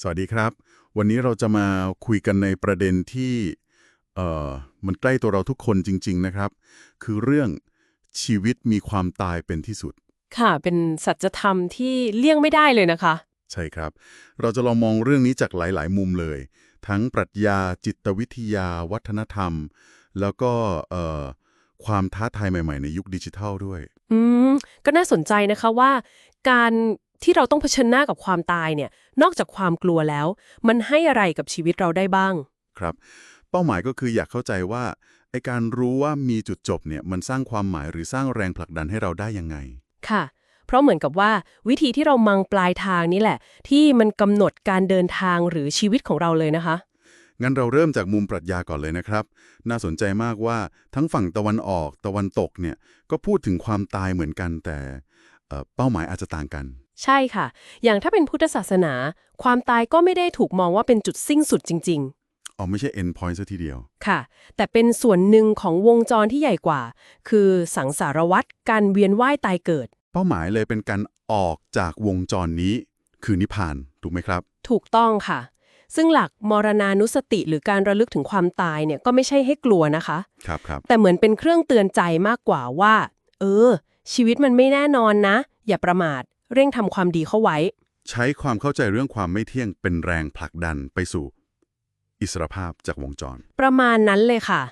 สวัสดีครับ วันนี้เราจะมาคุยกันในประเด็นที่เอ่อมันใกล้ตัวเราทุกคนจริง ๆ นะครับ คือเรื่องชีวิตมีความตายเป็นที่สุด ค่ะ เป็นสัจธรรมที่เลี่ยงไม่ได้เลยนะคะ ใช่ครับ เราจะลองมองเรื่องนี้จากหลาย ๆ มุมเลย ทั้งปรัชญาจิตวิทยา วัฒนธรรม แล้วก็เอ่อความท้าทายใหม่ ๆ ในยุคดิจิทัลด้วย อืม ก็น่าสนใจนะคะว่า การ ที่เราต้องเผชิญหน้ากับความตายเนี่ย นอกจากความกลัวแล้ว มันให้อะไรกับชีวิตเราได้บ้าง ครับ เป้าหมายก็คืออยากเข้าใจว่าไอการรู้ว่ามีจุดจบเนี่ยมันสร้างความหมายหรือสร้างแรงผลักดันให้เราได้ยังไง ค่ะ เพราะเหมือนกับว่าวิธีที่เรามังปลายทางนี่แหละ ที่มันกำหนดการเดินทางหรือชีวิตของเราเลยนะคะ งั้นเราเริ่มจากมุมปรัชญาก่อนเลยนะครับ น่าสนใจมากว่าทั้งฝั่งตะวันออกตะวันตกเนี่ยก็พูดถึงความตายเหมือนกันแต่เอ่อเป้าหมายอาจจะต่างกัน ใช่ค่ะ อย่างถ้าเป็นพุทธศาสนา ความตายก็ไม่ได้ถูกมองว่าเป็นจุดสิ้นสุดจริง ๆ อ๋อไม่ใช่ end point ซะทีเดียว ค่ะ แต่เป็นส่วนหนึ่งของวงจรที่ใหญ่กว่า คือสังสารวัฏการเวียนว่ายตายเกิด เป้าหมายเลยเป็นการออกจากวงจรนี้ คือนิพพาน ถูกไหมครับ ถูกต้องค่ะ ซึ่งหลักมรณานุสติหรือการระลึกถึงความตายเนี่ยก็ไม่ใช่ให้กลัวนะคะ ครับครับ แต่เหมือนเป็นเครื่องเตือนใจมากกว่าว่า เออ ชีวิตมันไม่แน่นอนนะ อย่าประมาท เร่งทำความดีเข้าไว้ ใช้ความเข้าใจเรื่องความไม่เที่ยงเป็นแรงผลักดันไปสู่ อิสรภาพจากวงจร ประมาณนั้นเลยค่ะ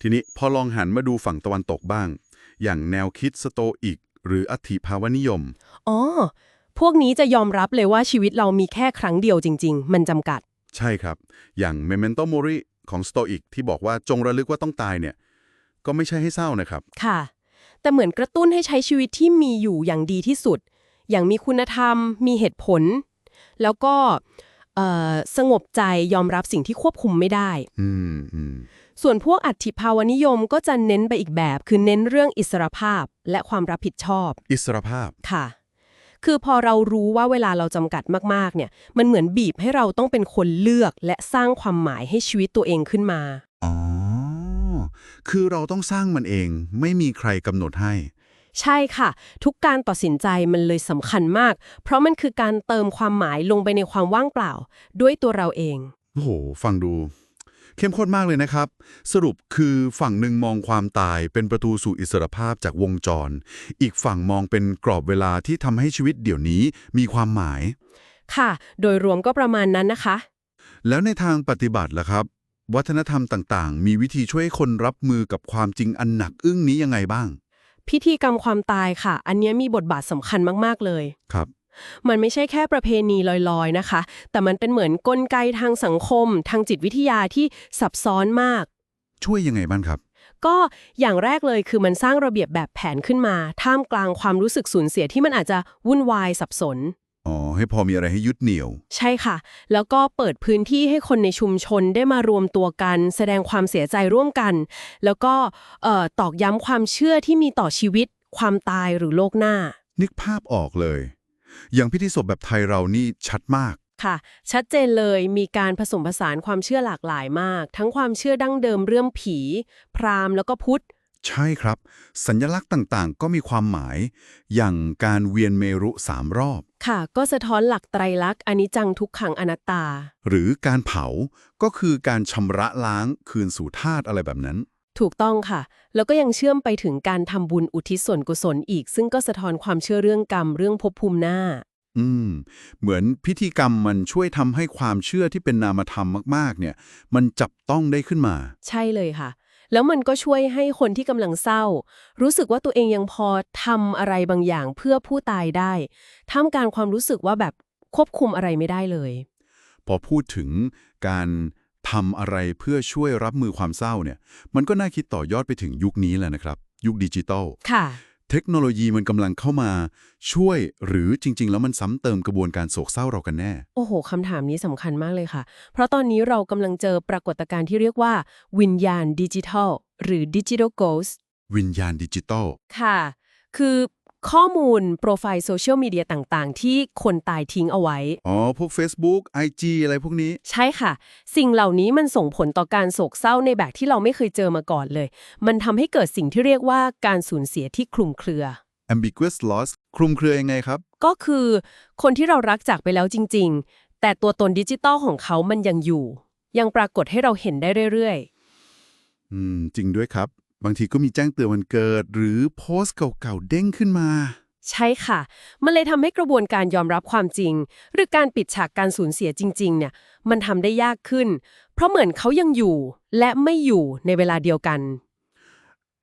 ทีนี้พอลองหันมาดูฝั่งตะวันตกบ้าง อย่างแนวคิดสโตอิก หรืออธิภาวนิยม อ๋อ พวกนี้จะยอมรับเลยว่าชีวิตเรามีแค่ครั้งเดียวจริง ๆ มันจำกัด ใช่ครับ อย่าง Memento Mori ของสโตอิกที่บอกว่าจงระลึกว่าต้องตายเนี่ย ก็ไม่ใช่ให้เศร้านะครับ ค่ะ แต่เหมือนกระตุ้นให้ใช้ชีวิตที่มีอยู่อย่างดีที่สุด อย่างมีคุณธรรม มีเหตุผล แล้วก็เอ่อสงบใจยอมรับสิ่งที่ควบคุมไม่ได้อืมอืมส่วนพวกอัตถิภาวนิยมก็จะเน้นไปอีกแบบ คือเน้นเรื่องอิสรภาพและความรับผิดชอบ อิสรภาพค่ะ คือพอเรารู้ว่าเวลาเราจำกัดมากๆ เนี่ย มันเหมือนบีบให้เราต้องเป็นคนเลือกและสร้างความหมายให้ชีวิตตัวเองขึ้นมาอ๋อคือเราต้องสร้างมันเองไม่มีใครกำหนดให้ ใช่ค่ะ ทุกการตัดสินใจมันเลยสำคัญมาก เพราะมันคือการเติมความหมายลงไปในความว่างเปล่า ด้วยตัวเราเอง โอ้โห ฟังดู เข้มข้นมากเลยนะครับ สรุปคือฝั่งหนึ่งมองความตายเป็นประตูสู่อิสรภาพจากวงจร อีกฝั่งมองเป็นกรอบเวลาที่ทำให้ชีวิตเดี๋ยวนี้มีความหมาย ค่ะ โดยรวมก็ประมาณนั้นนะคะ แล้วในทางปฏิบัติล่ะครับ วัฒนธรรมต่างๆ มีวิธีช่วยให้คนรับมือกับความจริงอันหนักอึ้งนี้ยังไงบ้าง พิธีกรรมความตายค่ะ อันเนี้ยมีบทบาทสำคัญมากๆเลยครับ มันไม่ใช่แค่ประเพณีลอยๆนะคะ แต่มันเป็นเหมือนกลไกทางสังคม ทางจิตวิทยาที่ซับซ้อนมาก ช่วยยังไงบ้างครับ ก็อย่างแรกเลยคือมันสร้างระเบียบแบบแผนขึ้นมา ท่ามกลางความรู้สึกสูญเสียที่มันอาจจะวุ่นวายสับสน อ๋อ ให้พอมีอะไรให้ยึดเหนี่ยว ใช่ค่ะ แล้วก็เปิดพื้นที่ให้คนในชุมชนได้มารวมตัวกัน แสดงความเสียใจร่วมกัน แล้วก็เอ่อตอกย้ำความเชื่อที่มีต่อชีวิต ความตายหรือโลกหน้า นึกภาพออกเลย อย่างพิธีศพแบบไทยเรานี่ชัดมาก ค่ะ ชัดเจนเลยมีการผสมผสานความเชื่อหลากหลายมาก ทั้งความเชื่อดั้งเดิมเรื่องผี พราหมณ์แล้วก็พุทธ ใช่ครับ สัญลักษณ์ต่างๆ ก็มีความหมาย อย่างการเวียนเมรุสามรอบ ค่ะ ก็สะท้อนหลักไตรลักษณ์อนิจจังทุกขังอนัตตา หรือการเผาก็คือการชำระล้างคืนสู่ธาตุอะไรแบบนั้น ถูกต้องค่ะ แล้วก็ยังเชื่อมไปถึงการทำบุญอุทิศส่วนกุศลอีก ซึ่งก็สะท้อนความเชื่อเรื่องกรรมเรื่องภพภูมิหน้า อืม เหมือนพิธีกรรมมันช่วยทำให้ความเชื่อที่เป็นนามธรรมมากๆ เนี่ย มันจับต้องได้ขึ้นมา ใช่เลยค่ะ แล้วมันก็ช่วยให้คนที่กำลังเศร้า รู้สึกว่าตัวเองยังพอทำอะไรบางอย่างเพื่อผู้ตายได้ท่ามกลารความรู้สึกว่าแบบควบคุมอะไรไม่ได้เลย พอพูดถึงการทำอะไรเพื่อช่วยรับมือความเศร้าเนี่ย มันก็น่าคิดต่อยอดไปถึงยุคนี้แหละนะครับ ยุคดิจิตอลค่ะ เทคโนโลยีมันกำลังเข้ามาช่วยหรือจริง ๆ แล้วมันซ้ำเติมกระบวนการโศกเศร้าเรากันแน่ โอ้โหคำถามนี้สำคัญมากเลยค่ะ เพราะตอนนี้เรากำลังเจอปรากฏการณ์ที่เรียกว่า วิญญาณดิจิทัล หรือดิจิทัลโกสวิญญาณดิจิตอลค่ะ คือ ข้อมูลโปรไฟล์โซเชียลมีเดียต่างๆ ที่คนตายทิ้งเอาไว้ อ๋อ พวก Facebook IG อะไรพวกนี้ ใช่ค่ะ สิ่งเหล่านี้มันส่งผลต่อการโศกเศร้าในแบบที่เราไม่เคยเจอมาก่อนเลย มันทำให้เกิดสิ่งที่เรียกว่าการสูญเสียที่คลุมเครือ ambiguous loss คลุมเครือยังไงครับ ก็คือคนที่เรารักจากไปแล้วจริง ๆ แต่ตัวตนดิจิตอลของเขามันยังอยู่ ยังปรากฏให้เราเห็นได้เรื่อยอืม จริงด้วยครับ บางทีก็มีแจ้งเตือนวันเกิด หรือโพสต์เก่าๆเด้งขึ้นมาๆใช่ค่ะ มันเลยทำให้กระบวนการยอมรับความจริง หรือการปิดฉากการสูญเสียจริง ๆ เนี่ย มันทำได้ยากขึ้น เพราะเหมือนเขายังอยู่และไม่อยู่ในเวลาเดียวกัน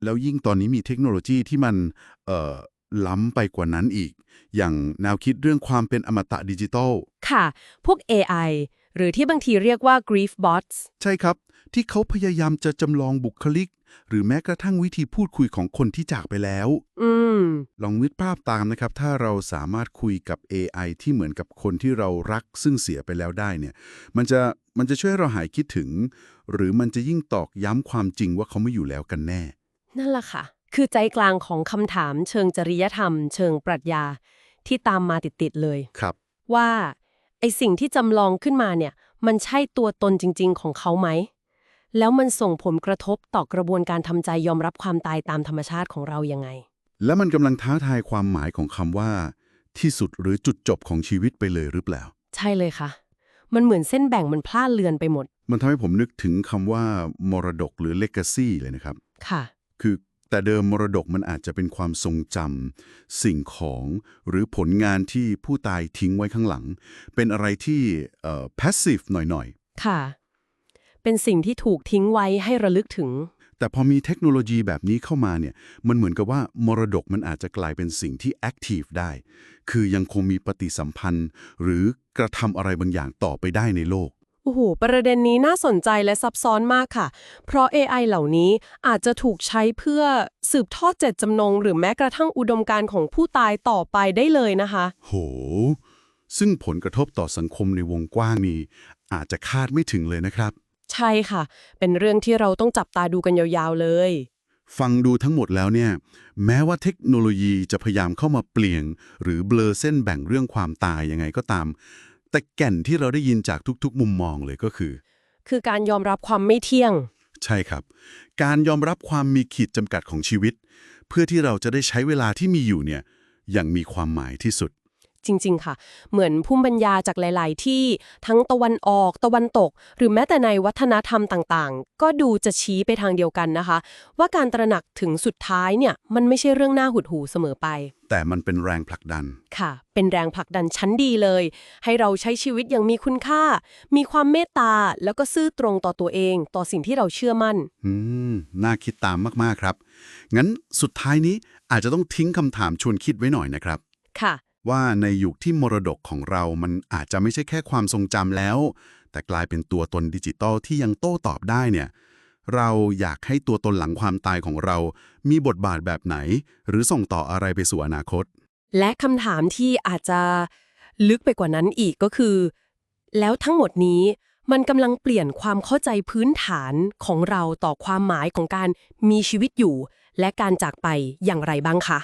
แล้วยิ่งตอนนี้มีเทคโนโลยีที่มันเอ่อล้ำไปกว่านั้นอีก อย่างแนวคิดเรื่องความเป็นอมตะดิจิทัล ค่ะ พวก AI หรือที่บางทีเรียกว่า grief bots ใช่ครับ ที่เขาพยายามจะจำลองบุคลิก หรือแม้กระทั่งวิธีพูดคุยของคนที่จากไปแล้ว อืม ลองนึกภาพตามนะครับ ถ้าเราสามารถคุยกับ AI ที่เหมือนกับคนที่เรารักซึ่งเสียไปแล้วได้เนี่ย มันจะมันจะช่วยให้เราหายคิดถึง หรือมันจะยิ่งตอกย้ำความจริงว่าเขาไม่อยู่แล้วกันแน่ นั่นแหละค่ะ คือใจกลางของคำถามเชิงจริยธรรม เชิงปรัชญาที่ตามมาติดๆเลย ครับ ว่าไอสิ่งที่จำลองขึ้นมาเนี่ย มันใช่ตัวตนจริง ๆ ของเขาไหม แล้วมันส่งผลกระทบต่อกระบวนการทำใจยอมรับความตายตามธรรมชาติของเรายังไง และมันกำลังท้าทายความหมายของคำว่า ที่สุดหรือจุดจบของชีวิตไปเลยหรือเปล่า ใช่เลยค่ะ มันเหมือนเส้นแบ่งมันพลาดเลือนไปหมด มันทำให้ผมนึกถึงคำว่ามรดกหรือ legacy เลยนะครับ ค่ะ คือแต่เดิมมรดกมันอาจจะเป็นความทรงจำสิ่งของหรือผลงานที่ผู้ตายทิ้งไว้ข้างหลัง เป็นอะไรที่เอ่อ passive หน่อยค่ะ เป็นสิ่งที่ถูกทิ้งไว้ให้ระลึกถึงๆแต่พอมีเทคโนโลยีแบบนี้เข้ามาเนี่ย มันเหมือนกับว่ามรดกมันอาจจะกลายเป็นสิ่งที่ active ได้ คือยังคงมีปฏิสัมพันธ์ หรือกระทำอะไรบางอย่างต่อไปได้ในโลกโอ้โห ประเด็นนี้น่าสนใจและซับซ้อนมากค่ะ เพราะ AI เหล่านี้อาจจะถูกใช้เพื่อสืบทอดเจตจำนง หรือแม้กระทั่งอุดมการณ์ของผู้ตายต่อไปได้เลยนะคะ โห ซึ่งผลกระทบต่อสังคมในวงกว้างนี้ อาจจะคาดไม่ถึงเลยนะครับ ใช่ค่ะ เป็นเรื่องที่เราต้องจับตาดูกันยาวๆเลย ฟังดูทั้งหมดแล้วเนี่ย แม้ว่าเทคโนโลยีจะพยายามเข้ามาเปลี่ยน หรือเบลอเส้นแบ่งเรื่องความตายยังไงก็ตาม แต่แก่นที่เราได้ยินจากทุกๆ มุมมองเลยก็คือ คือการยอมรับความไม่เที่ยง ใช่ครับ การยอมรับความมีขีดจำกัดของชีวิต เพื่อที่เราจะได้ใช้เวลาที่มีอยู่เนี่ยอย่างมีความหมายที่สุด จริง ๆ ค่ะ เหมือนภูมิปัญญาจากหลาย ๆ ที่ทั้งตะวันออกตะวันตก หรือแม้แต่ในวัฒนธรรมต่างๆ ก็ดูจะชี้ไปทางเดียวกันนะคะ ว่าการตระหนักถึงสุดท้ายเนี่ยมันไม่ใช่เรื่องน่าหดหูเสมอไป แต่มันเป็นแรงผลักดันค่ะ เป็นแรงผลักดันชั้นดีเลย ให้เราใช้ชีวิตอย่างมีคุณค่า มีความเมตตาแล้วก็ซื่อตรงต่อตัวเอง ต่อสิ่งที่เราเชื่อมั่นอืมน่าคิดตามมากๆครับ งั้นสุดท้ายนี้อาจจะต้องทิ้งคำถามชวนคิดไว้หน่อยนะครับ ค่ะ ว่าในยุคที่มรดกของเรามันอาจจะไม่ใช่แค่ความทรงจำแล้ว แต่กลายเป็นตัวตนดิจิตอลที่ยังโต้ตอบได้เนี่ย เราอยากให้ตัวตนหลังความตายของเรา มีบทบาทแบบไหน หรือส่งต่ออะไรไปสู่อนาคต และคำถามที่อาจจะลึกไปกว่านั้นอีกก็คือ แล้วทั้งหมดนี้มันกำลังเปลี่ยนความเข้าใจพื้นฐานของเราต่อความหมายของการมีชีวิตอยู่ และการจากไปอย่างไรบ้างคะ